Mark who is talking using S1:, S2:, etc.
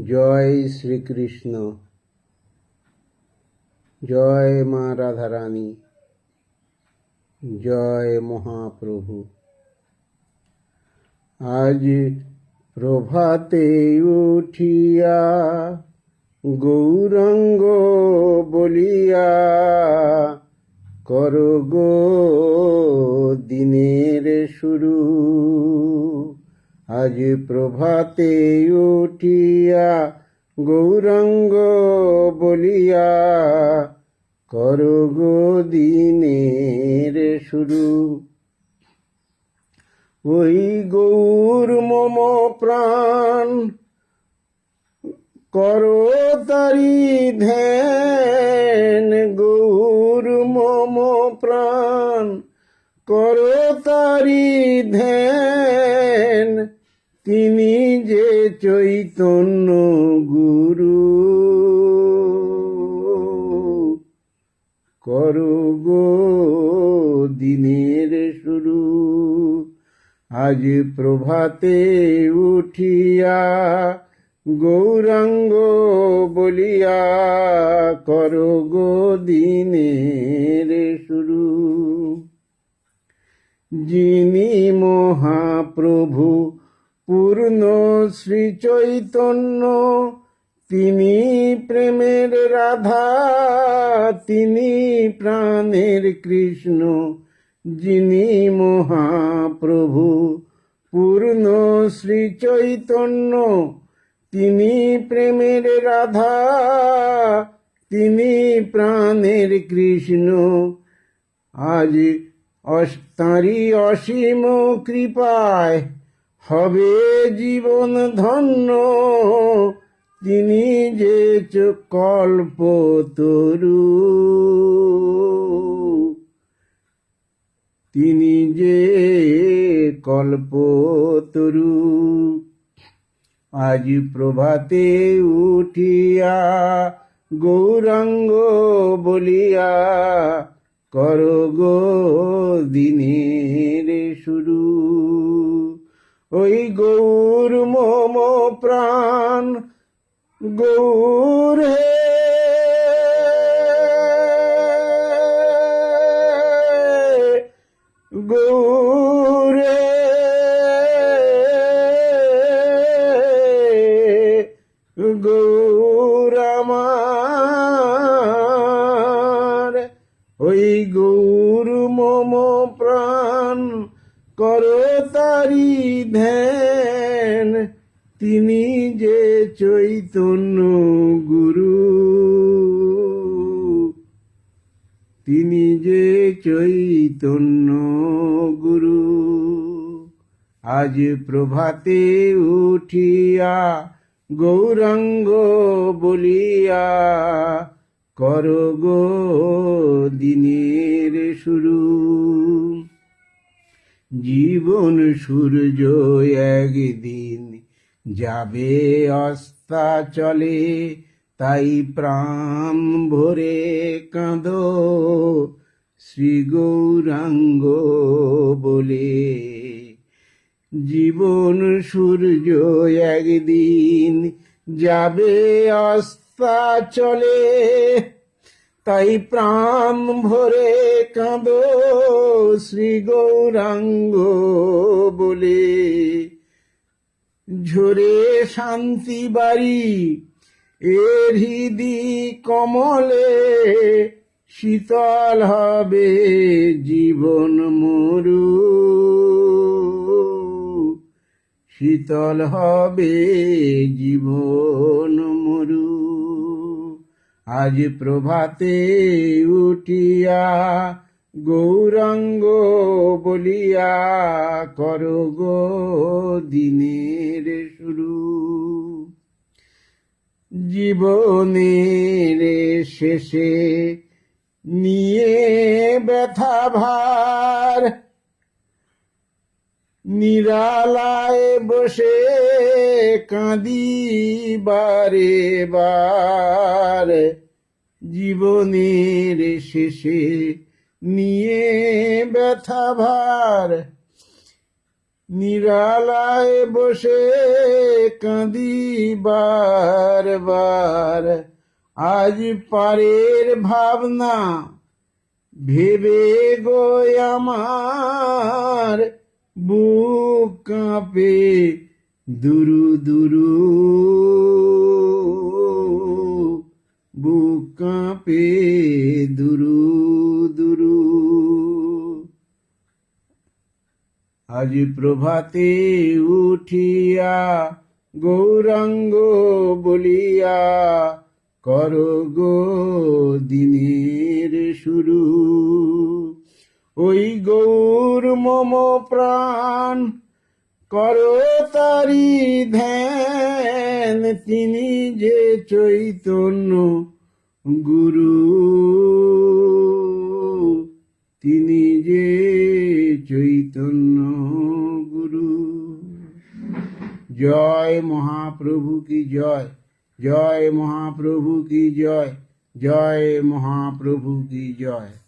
S1: জয় শ্রীকৃষ্ণ। জয় মা রাধারানী। জয় মহাপ্রভু। আজ প্রভাতে উঠিয়া গৌরাঙ্গ বলিয়া, কর গো দিনের শুরু। আজ প্রভাতে উঠিয়া গৌরাঙ্গ বলিয়া, কর গো দিনের শুরু। ওই গৌর মম প্রাণ, করো তারি ধ্যান। গৌর মম প্রাণ, করো তারি ধ্যান। তিনি যে চৈতন্য গুরু। করো গো দিনের শুরু, আজ প্রভাতে উঠিয়া গৌরাঙ্গ বলিয়া করো গো দিনের শুরু। যিনি মহাপ্রভু পূর্ণ শ্রী চৈতন্য তিনি প্রেমের রাধা, তিনি প্রাণের কৃষ্ণ, যিনি মহাপ্রভু। পূর্ণ শ্রী চৈতন্য তিনি প্রেমের রাধা, তিনি প্রাণের কৃষ্ণ। আজ তাঁরই অসীম কৃপায় হবে জীবন ধন্য। তিনি যে কল্প তরু। তিনি যে কল্প তরু। আজ প্রভাতে উঠিয়া গৌরাঙ্গ বলিয়া, কর গো দিনের শুরু। ওই গৌর মম প্রাণ গৌর। হে গৌরে গৌরামার ওই গৌর মম প্রাণ কর তিনি যে চৈতন্য গুরু, তিনি যে চৈতন্য গুরু, আজ প্রভাতে উঠিয়া গৌরাঙ্গ বলিয়া, কর গো দিনের শুরু। জীবন সূর্য একদিন যাবে অস্তা চলে তাই প্রাণ ভরে কাঁদো। শ্রী গৌরাঙ্গ বলে, জীবন সূর্য একদিন যাবে অস্তা চলে তাই প্রাণ ভরে কাঁদো। শ্রী গৌরাঙ্গ বলে ঝরে শান্তি বাড়ি এর হৃদি কমলে শীতল হবে জীবন মরু। শীতল হবে জীবন মরু। আজ প্রভাতে উঠিয়া গৌরাঙ্গ বলিয়া কর গো দিনের শুরু। জীবনের শেষে নিয়ে ব্যথা ভার। নিরালায় বসে কাঁদি বারে বার জীবনের শেষে নিয়ে ব্যথা ভার। নিরালায় বসে কাঁদি বার বার। আজ পারের ভাবনা ভেবে গো আমার। বুক কাঁপে দুরু দুরু। বুক কাঁপে দুরু দুরু। আজ প্রভাতে উঠিয়া গৌরাঙ্গ বলিয়া, কর গো দিনের শুরু। ওই গৌর মম প্রাণ, কর তারি ধ্যান। তিনি যে চৈতন্য গুরু। তিনি যে চৈতন্য গুরু। জয় মহাপ্রভু কি জয়? জয় মহাপ্রভু কি জয়? জয় মহাপ্রভু কি জয়?